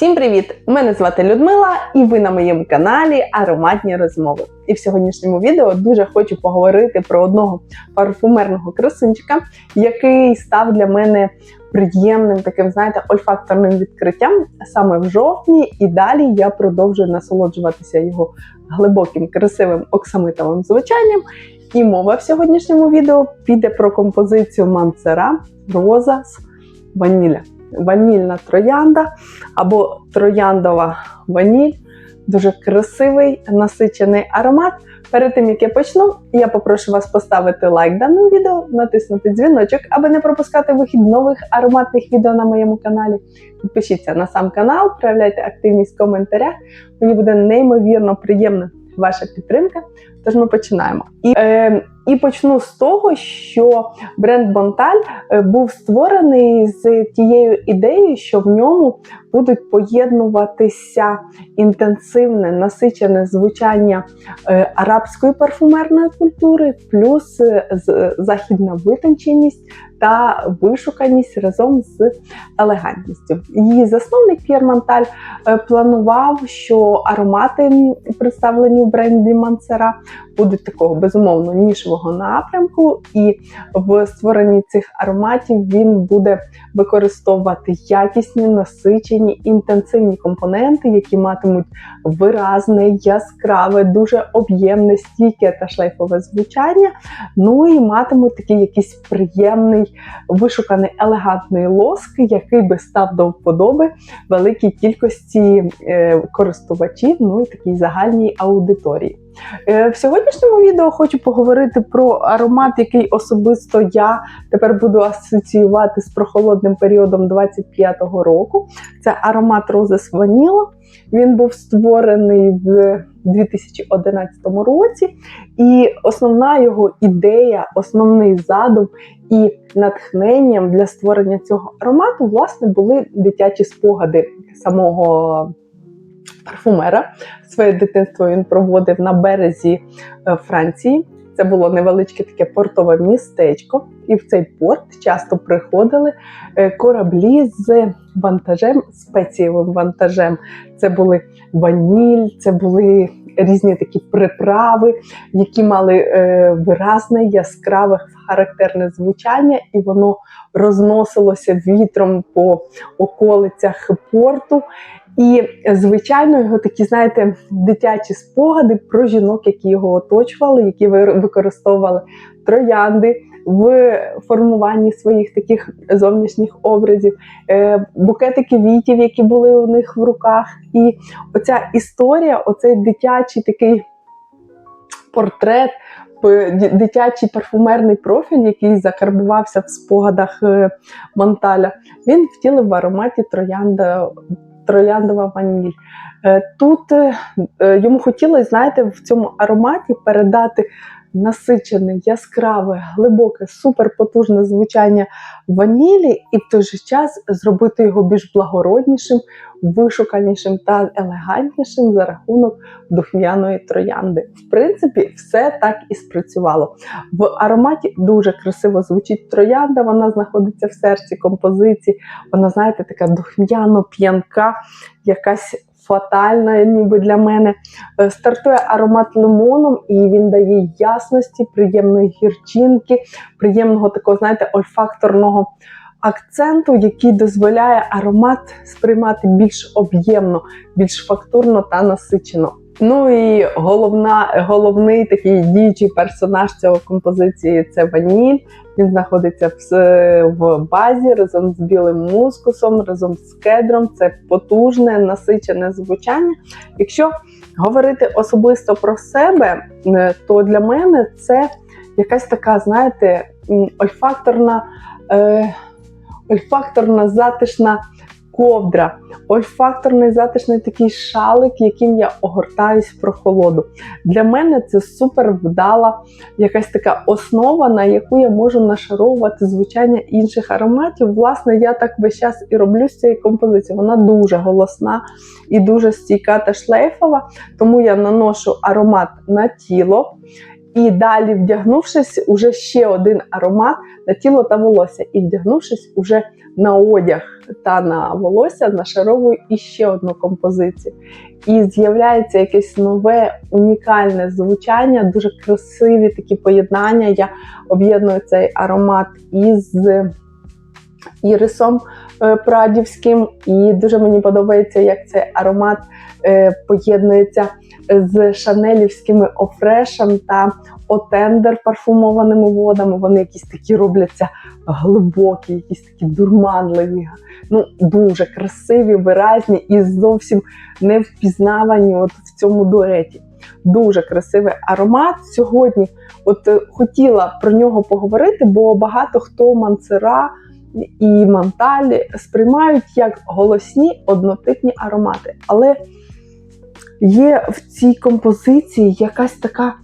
Всім привіт! Мене звати Людмила, і ви на моєму каналі Ароматні розмови. І в сьогоднішньому відео дуже хочу поговорити про одного парфумерного красунчика, який став для мене приємним таким, знаєте, ольфакторним відкриттям саме в жовтні. І далі я продовжую насолоджуватися його глибоким, красивим оксамитовим звучанням. І мова в сьогоднішньому відео піде про композицію Мансера Роза з ваніля. Ванільна троянда або трояндова ваніль. Дуже красивий насичений аромат. Перед тим як я почну, я попрошу вас поставити лайк даному відео, натиснути дзвіночок, аби не пропускати вихід нових ароматних відео на моєму каналі. Підпишіться на сам канал, проявляйте активність в коментарях. Мені буде неймовірно приємна ваша підтримка. Тож ми починаємо. І е, і почну з того, що бренд Бонталь е, був створений з тією ідеєю, що в ньому будуть поєднуватися інтенсивне насичене звучання е, арабської парфумерної культури, плюс е, західна витонченість та вишуканість разом з елегантністю. Її засновник П'єр Монталь е, планував, що аромати, представлені в бренді Мансера, будуть такого безумовно нішевого напрямку, і в створенні цих ароматів він буде використовувати якісні, насичені, інтенсивні компоненти, які матимуть виразне, яскраве, дуже об'ємне, стійке та шлейфове звучання. Ну і матимуть такий якийсь приємний, вишуканий, елегантний лоск, який би став до вподоби великій кількості е, користувачів, ну і такій загальній аудиторії. Е, В сьогоднішньому відео хочу поговорити про аромат, який особисто я тепер буду асоціювати з прохолодним періодом 25-го року. Це аромат Roses Vanilla. Він був створений в 2011 році, і основна його ідея, основний задум і натхненням для створення цього аромату, власне, були дитячі спогади самого парфумера. Своє дитинство він проводив на березі е, Франції. Це було невеличке таке портове містечко, і в цей порт часто приходили е, кораблі з вантажем, спецієвим вантажем. Це були ваніль, це були різні такі приправи, які мали е, виразне, яскраве, характерне звучання, і воно розносилося вітром по околицях порту. І, звичайно, його такі, знаєте, дитячі спогади про жінок, які його оточували, які ви- використовували троянди в формуванні своїх таких зовнішніх образів, е, букети квітів, які були у них в руках. І оця історія, оцей дитячий такий портрет, дитячий парфумерний профіль, який закарбувався в спогадах е, Монталя, він втілив в ароматі троянда трояндова ваніль. Е, Тут е, е, йому хотілося, знаєте, в цьому ароматі передати насичене, яскраве, глибоке, суперпотужне звучання ванілі, і в той же час зробити його більш благороднішим, вишуканішим та елегантнішим за рахунок духмяної троянди. В принципі, все так і спрацювало. В ароматі дуже красиво звучить троянда, вона знаходиться в серці композиції. Вона, знаєте, така духмяно п'янка, якась фатальна, ніби для мене. Е, Стартує аромат лимоном, і він дає ясності, приємної гірчинки, приємного такого, знаєте, ольфакторного акценту, який дозволяє аромат сприймати більш об'ємно, більш фактурно та насичено. Ну і головна, головний такий діючий персонаж цього композиції це ваніль. Він знаходиться в, в базі разом з білим мускусом, разом з кедром. Це потужне, насичене звучання. Якщо говорити особисто про себе, е, то для мене це якась така, знаєте, ольфакторна, е, ольфакторна затишна ковдра, ольфакторний затишний такий шалик, яким я огортаюсь в прохолоду. Для мене це супер вдала якась така основа, на яку я можу нашаровувати звучання інших ароматів. Власне, я так весь час і роблю з цієї композиції. Вона дуже голосна і дуже стійка та шлейфова, тому я наношу аромат на тіло. І далі, вдягнувшись, уже ще один аромат на тіло та волосся. І вдягнувшись уже на одяг та на волосся, нашаровую іще одну композицію. І з'являється якесь нове унікальне звучання, дуже красиві такі поєднання. Я об'єдную цей аромат із ірисом е, прадівським, і дуже мені подобається, як цей аромат е, поєднується з шанелівськими офрешем та отендер парфумованими водами. Вони якісь такі робляться глибокі, якісь такі дурманливі, ну дуже красиві, виразні і зовсім не впізнавані от в цьому дуеті. Дуже красивий аромат. Сьогодні от е, хотіла про нього поговорити, бо багато хто манцера і манталі сприймають як голосні однотипні аромати. Але є в цій композиції якась така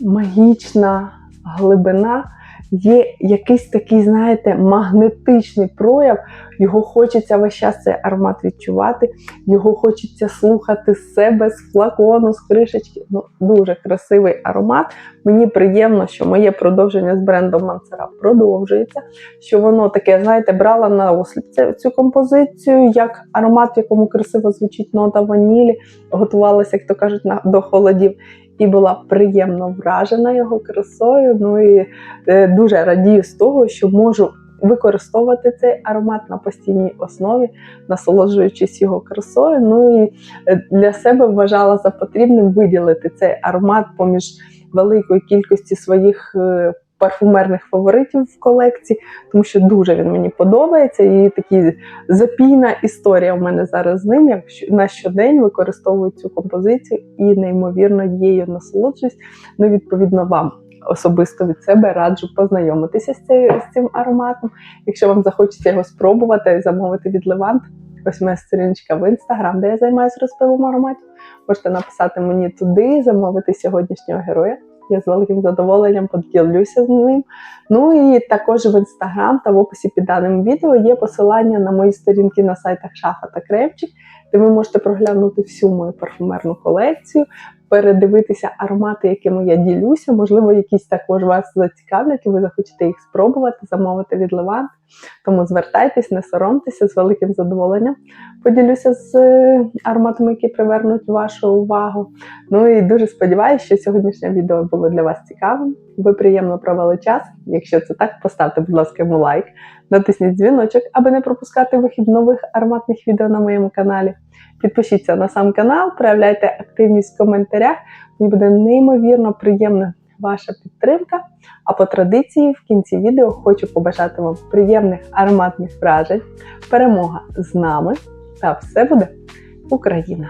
магічна глибина, є якийсь такий, знаєте, магнетичний прояв. Його хочеться весь час цей аромат відчувати, його хочеться слухати з себе, з флакону, з кришечки. Ну, дуже красивий аромат. Мені приємно, що моє продовження з брендом Мансера продовжується. Що воно таке, знаєте, брала на осліп цю- композицію, як аромат, в якому красиво звучить нота ванілі, готувалася, як то кажуть, на, до холодів. І була приємно вражена його красою. Ну і е, дуже радію з того, що можу використовувати цей аромат на постійній основі, насолоджуючись його красою. Ну і е, для себе вважала за потрібним виділити цей аромат поміж великою кількості своїх е, парфумерних фаворитів в колекції, тому що дуже він мені подобається. І такі запійна історія у мене зараз з ним. Я на щодень використовую цю композицію і неймовірно її насолоджуюсь. Ну, відповідно, вам особисто від себе раджу познайомитися з, цією, з цим ароматом. Якщо вам захочеться його спробувати, замовити від Левант. Ось моя сторіночка в інстаграм, де я займаюся розпивом ароматів. Можете написати мені туди, замовити сьогоднішнього героя. Я з великим задоволенням поділюся з ним. Ну і також в інстаграм та в описі під даним відео є посилання на мої сторінки на сайтах Шафа та Кремчик, де ви можете проглянути всю мою парфумерну колекцію, передивитися аромати, якими я ділюся. Можливо, якісь також вас зацікавлять, і ви захочете їх спробувати, замовити від Левант. Тому звертайтесь, не соромтеся з великим задоволенням. Поділюся з е, ароматами, які привернуть вашу увагу. Ну і дуже сподіваюся, що сьогоднішнє відео було для вас цікавим. Ви приємно провели час. Якщо це так, поставте, будь ласка, йому лайк, натисніть дзвіночок, аби не пропускати вихід нових ароматних відео на моєму каналі. Підпишіться на сам канал, проявляйте активність в коментарях. Мені буде неймовірно приємна ваша підтримка. А по традиції в кінці відео хочу побажати вам приємних ароматних вражень, перемога з нами та все буде Україна!